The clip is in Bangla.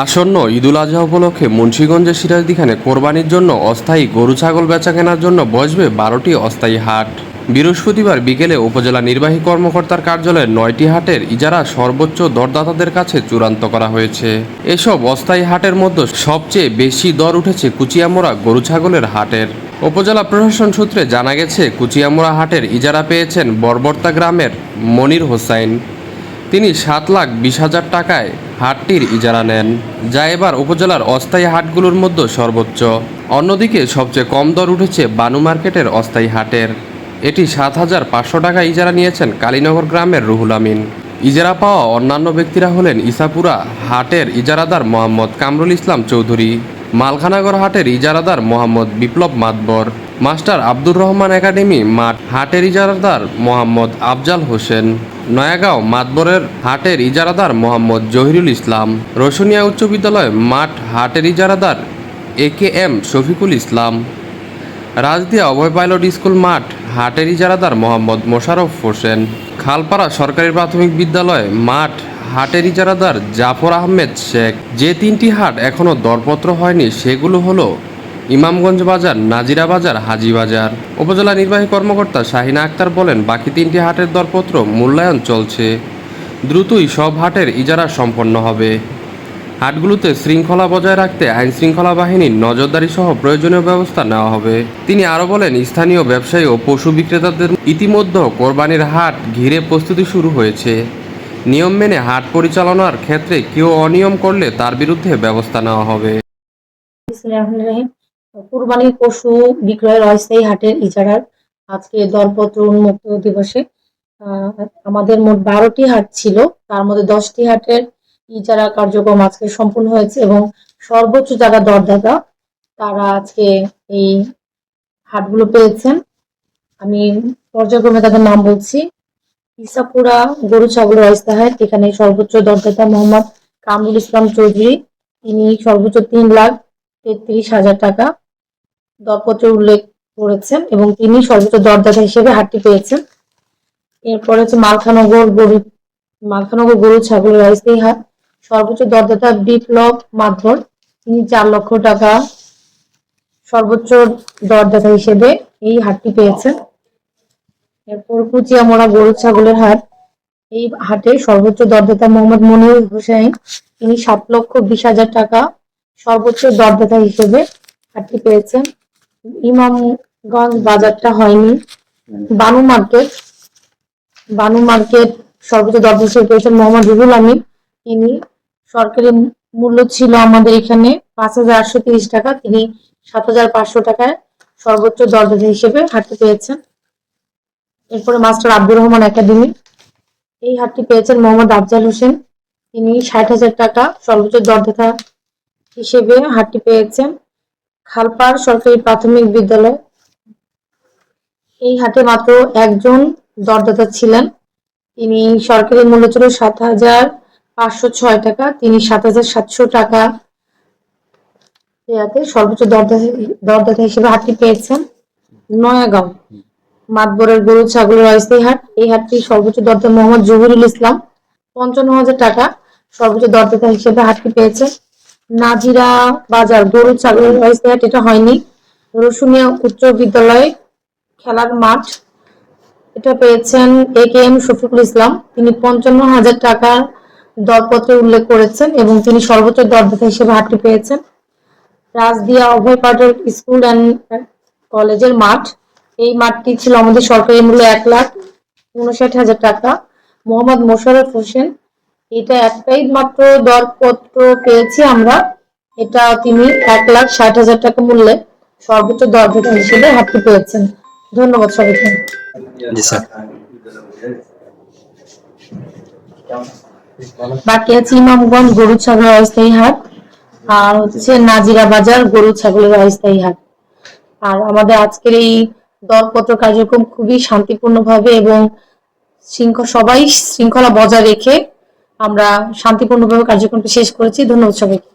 আসন্ন ঈদুল আজহা উপলক্ষে মুন্সীগঞ্জের সিরাজদিখানে কোরবানির জন্য অস্থায়ী গরু ছাগল বেচা কেনার জন্য বসবে বারোটি অস্থায়ী হাট। বৃহস্পতিবার বিকেলে উপজেলা নির্বাহী কর্মকর্তার কার্যালয়ে নয়টি হাটের ইজারা সর্বোচ্চ দরদাতাদের কাছে চূড়ান্ত করা হয়েছে। এসব অস্থায়ী হাটের মধ্যে সবচেয়ে বেশি দর উঠেছে কুচিয়ামোড়া গরু ছাগলের হাটের। উপজেলা প্রশাসন সূত্রে জানা গেছে, কুচিয়ামোড়া হাটের ইজারা পেয়েছেন বর্বর্তা গ্রামের মনির হোসাইন। তিনি সাত লাখ বিশ হাজার টাকায় হাটটির ইজারা নেন। যা এবার উপজেলার অস্থায়ী হাটগুলোর মধ্যে সর্বোচ্চ। অন্যদিকে সবচেয়ে কম দর উঠেছে বানু মার্কেটের অস্থায়ী হাটের। এটি সাত হাজার পাঁচশো টাকা ইজারা নিয়েছেন কালীনগর গ্রামের রুহুল আমিন। ইজারা পাওয়া অন্যান্য ব্যক্তিরা হলেন ইসাপুরা হাটের ইজারাদার মোহাম্মদ কামরুল ইসলাম চৌধুরী। মালখানাগর হাটের ইজারাদার মোহাম্মদ বিপ্লব মাতবর, মাস্টার আব্দুর রহমান একাডেমি মাঠ হাটের ইজারাদার মোহাম্মদ আফজাল হোসেন, নয়াগাঁও মাতবরের হাটের ইজারাদার মোহাম্মদ জহিরুল ইসলাম, রসুনিয়া উচ্চ বিদ্যালয় মাঠ হাটের ইজারাদার A K M Shafiqul Islam, Rajdia Abhoy pilot school মাঠ হাটের ইজারাদার মোহাম্মদ মোশারফ হোসেন। খালপাড়া সরকারি প্রাথমিক বিদ্যালয় মাঠ হাটের ইজারাদার জাফর আহমেদ শেখ। যে তিনটি হাট এখনও দরপত্র হয়নি, সেগুলো হলো ইমামগঞ্জ বাজার, নাজিরা বাজার, হাজি বাজার। উপজেলা নির্বাহী কর্মকর্তা শাহিনা আক্তার বলেন, বাকি তিনটি হাটের দরপত্র মূল্যায়ন চলছে। দ্রুতই সব হাটের ইজারা সম্পন্ন হবে। হাটগুলোতে শৃঙ্খলা বজায় রাখতে আইন শৃঙ্খলা বাহিনীর নজরদারি সহ প্রয়োজনীয় ব্যবস্থা নেওয়া হবে। তিনি আরও বলেন, স্থানীয় ব্যবসায়ী ও পশু বিক্রেতাদের ইতিমধ্যে কোরবানির হাট ঘিরে প্রস্তুতি শুরু হয়েছে। নিয়ম মেনে হাট পরিচালনার ক্ষেত্রে কেউ অনিয়ম করলে তার বিরুদ্ধে ব্যবস্থা নেওয়া হবে। কুরবানির পশু বিক্রয়ের অস্থায়ী হাটের ইজারার। আজকে দরপত্র উন্মুক্ত দিবসে। আমাদের মোট বারোটি হাট ছিল। তার মধ্যে দশটি হাটের ইজারা কার্যক্রম আজকে সম্পূর্ণ হয়েছে এবং সর্বোচ্চ যারা দরদাতা, তারা আজকে এই হাটগুলো পেয়েছেন। আমি পর্যায়ক্রমে তাদের নাম বলছি। ইসাপুরা গরু ছাগলের অস্থায়ী হাট এখানে সর্বোচ্চ দরদাতা মোহাম্মদ কামরুল ইসলাম চৌধুরী। তিনি সর্বোচ্চ তিন লাখ তেত্রিশ হাজার টাকা দরপত্রে উল্লেখ করেছেন এবং তিনি সর্বোচ্চ দরদাতা হিসেবে হাটটি পেয়েছেন। এরপরে হচ্ছে মালখানগর গরু মালখানগর গরু ছাগলের অস্থায়ী হাট সর্বোচ্চ দরদাতা বিপ্লব মাধর তিনি চার লক্ষ টাকা সর্বোচ্চ দরদাতা হিসেবে এই হাটটি পেয়েছেন। এরপর কুচিয়ামোড়া গরু ছাগলের হাট। এই হাটে সর্বোচ্চ দরদাতা মোহাম্মদ মনির হোসেন। তিনি সাত লক্ষ বিশ হাজার টাকা সর্বোচ্চ দরদাতা হিসেবে হাটটি পেয়েছেন। ইমামগঞ্জ বাজারটা হয়নি। বানু মার্কেট। বানু মার্কেট সর্বোচ্চ দরদাতা হিসেবে পেয়েছেন মোহাম্মদ রুহুল আমিন। তিনি সরকারি মূল্য ছিল আমাদের এখানে পাঁচ হাজার আটশো তিরিশ টাকা। তিনি সাত হাজার পাঁচশো টাকায় সর্বোচ্চ দরদাতা হিসেবে হাটটি পেয়েছেন। এরপরে মাস্টার আব্দুর রহমান একাডেমি। এই হাটটি পেয়েছেন মোহাম্মদ আফজাল হোসেন। তিনি ষাট হাজার টাকা সর্বোচ্চ দরদাতা হিসেবে হাটটি পেয়েছেন। খালপাড় সরকারি প্রাথমিক বিদ্যালয়। এই হাটে মাত্র একজন দরদাতা ছিলেন। তিনি সরকারি মূল্য ছিল সাত হাজার পাঁচশো ছয় টাকা, তিনি সাত হাজার সাতশো টাকা ইয়াতে সর্বোচ্চ দরদাতা হিসেবে হাটটি পেয়েছেন নয়াগাঁও, মাতবরের গরু ছাগলের অস্থায়ী হাট, এই হাটটি সর্বোচ্চ দরদাতা মোহাম্মদ জহুরুল ইসলাম, পঞ্চান্ন হাজার টাকা সর্বোচ্চ দরদাতা হিসেবে হাটটি পেয়েছে নাজিরা বাজার, গরু ছাগলের অস্থায়ী হাট, এটা হয়নি। রসুনিয়া উচ্চ বিদ্যালয় খেলার মাঠ, এটা পেয়েছেন এ কে এম শফিকুল ইসলাম, তিনি পঞ্চান্ন হাজার টাকার দরপত্রে উল্লেখ করেছেন এবং তিনি সর্বোচ্চ দরদাতা হিসেবে হাটটি পেয়েছেন। রাজদিয়া অভয় পাঠক স্কুল অ্যান্ড কলেজের মাঠ। এই মাঠটি ছিল আমাদের সরকারি মূল্য এক লাখ উনষাট হাজার টাকা। মোহাম্মদ মোশারফ হোসেন, এটা একটাই মাত্র দরপত্র পেয়েছি আমরা। এটা তিনি এক লাখ ষাট হাজার টাকা মূল্যে সর্বোচ্চ দরদাতা হিসেবে হাতটি পেয়েছেন। ধন্যবাদ সবাইকে। জি, স্যার। বাকি আছে ইমামগঞ্জ গরু ছাগলের অস্থায়ী হাট আর হচ্ছে নাজিরা বাজার গরু ছাগলের অস্থায়ী হাট আর আমাদের আজকের এই দরপত্র কার্যক্রম খুবই শান্তিপূর্ণভাবে এবং শৃঙ্খলা সবাই শৃঙ্খলা বজায় রেখে আমরা শান্তিপূর্ণভাবে কার্যক্রমটি শেষ করেছি। ধন্যবাদ সবাইকে।